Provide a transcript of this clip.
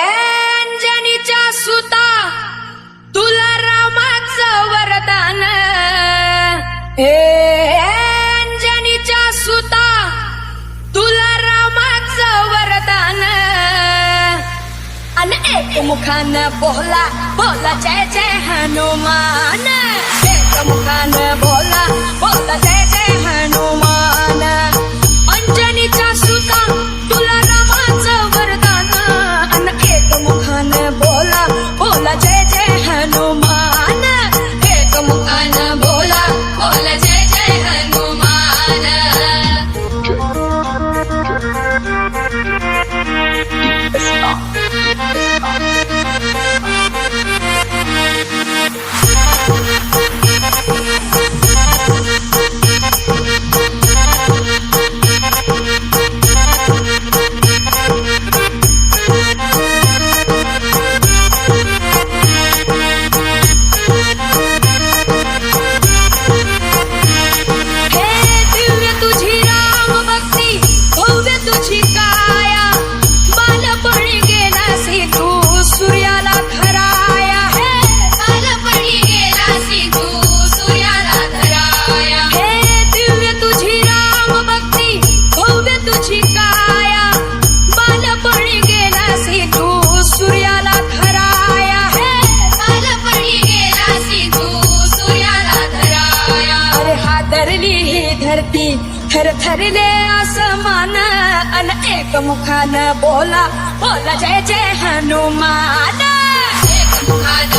अंजनीच्या सुता तुला रामाचं वरदान. हे अंजनीच्या सुता तुला रामाचं वरदान. अन एक मुखान बोला बोला जय जय हनुमान. एक मुखान बोला धरती थर थरले आसमान अन एक मुखान बोला बोला जय जय हनुमान. एक मुखान